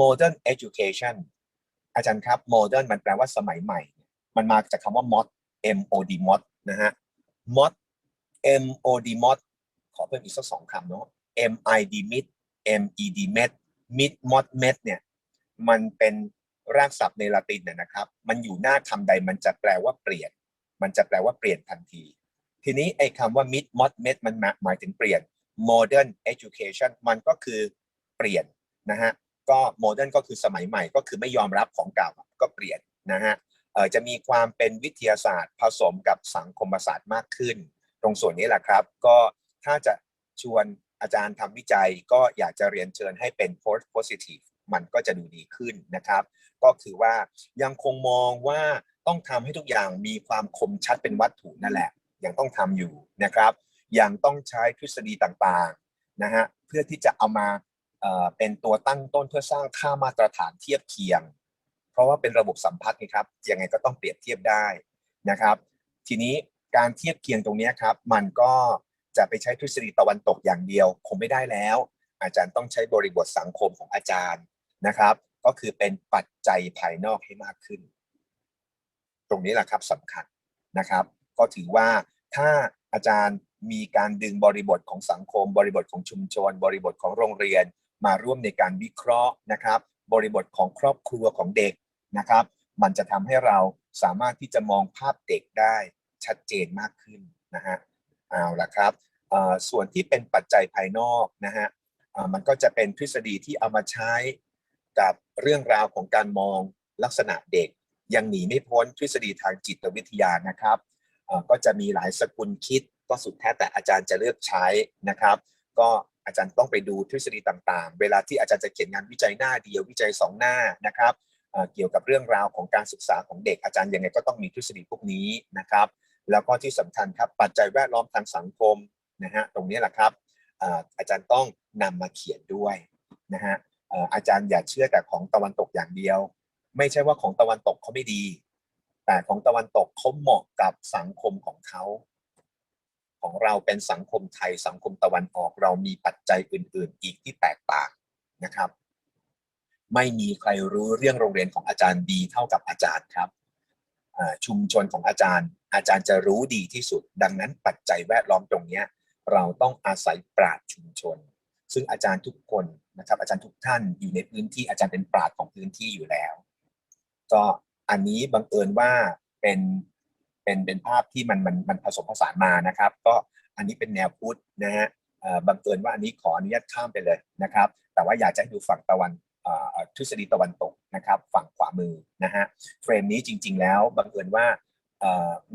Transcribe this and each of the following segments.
modern education อาจารย์ครับ modern มันแปลว่าสมัยใหม่ มันมาจากคำว่า mod m o d mod นะฮะ mod m o d mod ขอเพิ่มอีกสักสองคำเนาะ m i d mid m e d med mid mod med เนี่ย มันเป็นรากศัพท์ในละตินเนยนะครับ มันอยู่หน้าคำใดมันจะแปลว่าเปลี่ยน มันจะแปลว่าเปลี่ยนทันที ทีนี้ไอ้คำว่า mid mod med มันหมายถึงเปลี่ยน modern education มันก็คือเปลี่ยนนะฮะ ก็ modern ก็คือสมัยใหม่ก็คือไม่ยอมรับของเก่าก็เปลี่ยนนะฮะจะมีความเป็นวิทยาศาสตร์ผสมกับสังคมศาสตร์มากขึ้น ตรงส่วนนี้แหละครับ ก็ถ้าจะชวนอาจารย์ทำวิจัยก็อยากจะเรียนเชิญให้เป็น post positive มันก็จะดูดีขึ้นนะครับ ก็คือว่ายังคงมองว่าต้องทำให้ทุกอย่างมีความคมชัดเป็นวัตถุนั่นแหละ ยังต้องทำอยู่นะครับ ยังต้องใช้ทฤษฎีต่างๆนะฮะเพื่อที่จะเอามา เป็นตัวตั้งต้นเพื่อสร้างค่ามาตรฐานเทียบเคียง เพราะว่าเป็นระบบสัมพัทธ์นี่ครับยังไงก็ต้องเปรียบเทียบได้นะครับ ทีนี้การเทียบเคียงตรงนี้ครับ มันก็จะไปใช้ทฤษฎีตะวันตกอย่างเดียว คงไม่ได้แล้ว อาจารย์ต้องใช้บริบทสังคมของอาจารย์นะครับ ก็คือเป็นปัจจัยภายนอกให้มากขึ้น ตรงนี้แหละครับสำคัญนะครับ ก็ถือว่าถ้าอาจารย์มีการดึงบริบทของสังคม บริบทของชุมชน บริบทของโรงเรียน มาร่วมในการวิเคราะห์นะครับ บริบทของครอบครัวของเด็กนะครับ มันจะทำให้เราสามารถที่จะมองภาพเด็กได้ชัดเจนมากขึ้นนะฮะเอาละครับส่วนที่เป็นปัจจัยภายนอกนะฮะมันก็จะเป็นทฤษฎีที่เอามาใช้กับเรื่องราวของการมองลักษณะเด็ก ยังหนีไม่พ้นทฤษฎีทางจิตวิทยานะครับก็จะมีหลายสกุลคิดก็สุดแท้แต่อาจารย์จะเลือกใช้นะครับ ก็ อาจารย์ต้องไปดูทฤษฎีต่างๆ เวลาที่อาจารย์จะเขียนงานวิจัยหน้าเดียววิจัยสองหน้านะครับเกี่ยวกับเรื่องราวของการศึกษาของเด็กอาจารย์ยังไงก็ต้องมีทฤษฎีพวกนี้นะครับ แล้วก็ที่สำคัญครับปัจจัยแวดล้อมทางสังคมนะฮะตรงนี้แหละครับอาจารย์ต้องนำมาเขียนด้วยนะฮะอาจารย์อย่าเชื่อแต่ของตะวันตกอย่างเดียว ไม่ใช่ว่าของตะวันตกเขาไม่ดี แต่ของตะวันตกเขาเหมาะกับสังคมของเขา ของเราเป็นสังคมไทยสังคมตะวันออกเรามีปัจจัยอื่น ๆ อีกที่แตกต่างนะครับ ไม่มีใครรู้เรื่องโรงเรียนของอาจารย์ดีเท่ากับอาจารย์ครับชุมชนของอาจารย์ อาจารย์จะรู้ดีที่สุด ดังนั้นปัจจัยแวดล้อมตรงนี้เราต้องอาศัยปราดชุมชน ซึ่งอาจารย์ทุกคนนะครับ อาจารย์ทุกท่านอยู่ในพื้นที่อาจารย์เป็นปราดของพื้นที่อยู่แล้ว ก็อันนี้บังเอิญว่าเป็น เป็นเป็นภาพที่มันมันมันผสมผสานมานะครับ ก็อันนี้เป็นแนวพุทธนะฮะบังเอิญว่าอันนี้ขออนุญาตข้ามไปเลยนะครับ แต่ว่าอยากจะให้ดูฝั่งตะวันทฤษฎีตะวันตกนะครับ ฝั่งขวามือนะฮะเฟรมนี้จริง ๆ แล้วบังเอิญว่า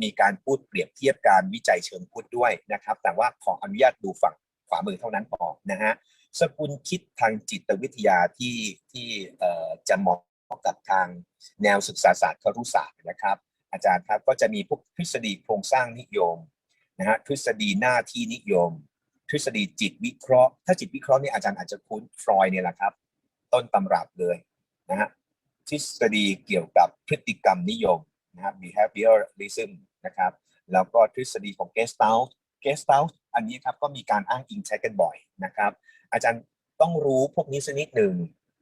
มีการพูดเปรียบเทียบการวิจัยเชิงพุทธด้วยนะครับ แต่ว่าขออนุญาตดูฝั่งขวามือเท่านั้นพอนะฮะสกุลคิดทางจิตวิทยาที่ที่จะเหมาะกับทางแนวศึกษาศาสตร์ครุศาสตร์นะครับ อาจารย์ครับก็จะมีพวกทฤษฎีโครงสร้างนิยมนะฮะทฤษฎีหน้าที่นิยม ทฤษฎีจิตวิเคราะห์ ถ้าจิตวิเคราะห์นี่อาจารย์อาจจะคุ้นฟรอยเนี่ยแหละครับ ต้นตำรับเลยนะฮะทฤษฎีเกี่ยวกับพฤติกรรมนิยมนะฮะ behaviorism นะครับแล้วก็ทฤษฎีของ Gestalt Gestalt อันนี้ครับก็มีการอ้างอิงใช้กันบ่อยนะครับ อาจารย์ต้องรู้พวกนี้สักนิดหนึ่ง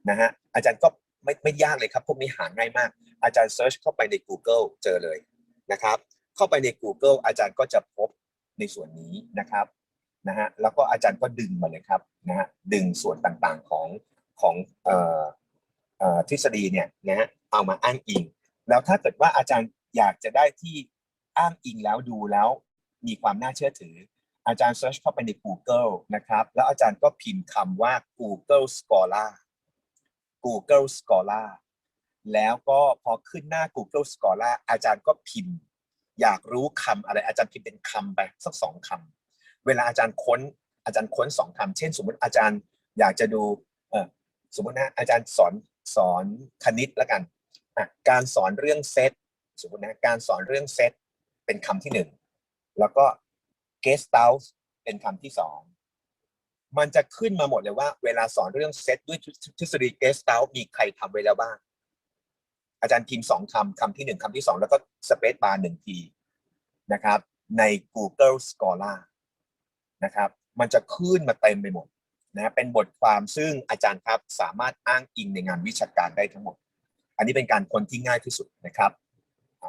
นะฮะอาจารย์ก็ ไม่ไม่ยากเลยครับ พวกนี้หาง่ายมาก อาจารย์เซิร์ชเข้าไปใน Google เจอเลยนะครับ เข้าไปใน Google อาจารย์ก็จะพบในส่วนนี้นะครับนะฮะแล้วก็อาจารย์ก็ดึงมาเลยครับนะฮะดึงส่วนต่างๆของของเอ่อเอ่อทฤษฎีเนี่ยนะฮะเอามาอ้างอิง แล้วถ้าเกิดว่าอาจารย์อยากจะได้ที่อ้างอิงแล้วดูแล้วมีความน่าเชื่อถือ อาจารย์เซิร์ชเข้าไปใน Google นะครับ แล้วอาจารย์ก็พิมพ์คำว่า Google Scholar Google Scholar แล้วก็พอขึ้นหน้า Google Scholar อาจารย์ก็พิมพ์ อยากรู้คำอะไรอาจารย์พิมพ์เป็นคำไปสักสองคำเวลาอาจารย์ค้นอาจารย์ค้นสองคำเช่น สมมติอาจารย์อยากจะดูสมมตินะอาจารย์สอนสอนคณิตแล้วกันการสอนเรื่องเซตสมมตินะการสอนเรื่องเซตเป็นคำที่หนึ่งแล้วก็ gestalt เป็นคำที่สอง มันจะขึ้นมาหมดเลยว่า เวลาสอนเรื่องเซตด้วยทฤษฎี gestalt มีใครทำไว้แล้วบ้าง อาจารย์พิมพ์สองคำคำที่หนึ่งคำที่สองแล้วก็สเปซบาร์หนึ่งทีนะครับ ใน Google Scholar นะครับ มันจะขึ้นมาเต็มไปหมดนะเป็นบทความซึ่งอาจารย์ครับสามารถอ้างอิงในงานวิชาการได้ทั้งหมด อันนี้เป็นการค้นที่ง่ายที่สุดนะครับอ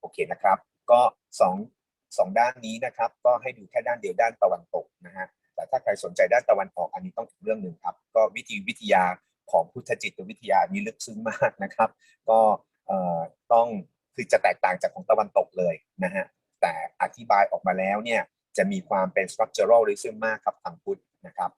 โอเคนะครับ ก็สองสองด้านนี้นะครับ ก็ให้ดูแค่ด้านเดียวด้านตะวันตกนะฮะ ถ้าใครสนใจด้านตะวันออกอันนี้ต้องอีกเรื่องหนึ่งครับ ก็วิธีวิทยาของพุทธจิตวิทยานี้ลึกซึ้งมากนะครับ ก็ต้องคือจะแตกต่างจากของตะวันตกเลยนะฮะแต่อธิบายออกมาแล้วเนี่ยจะมีความเป็น structuralism มากครับทางพุทธนะครับ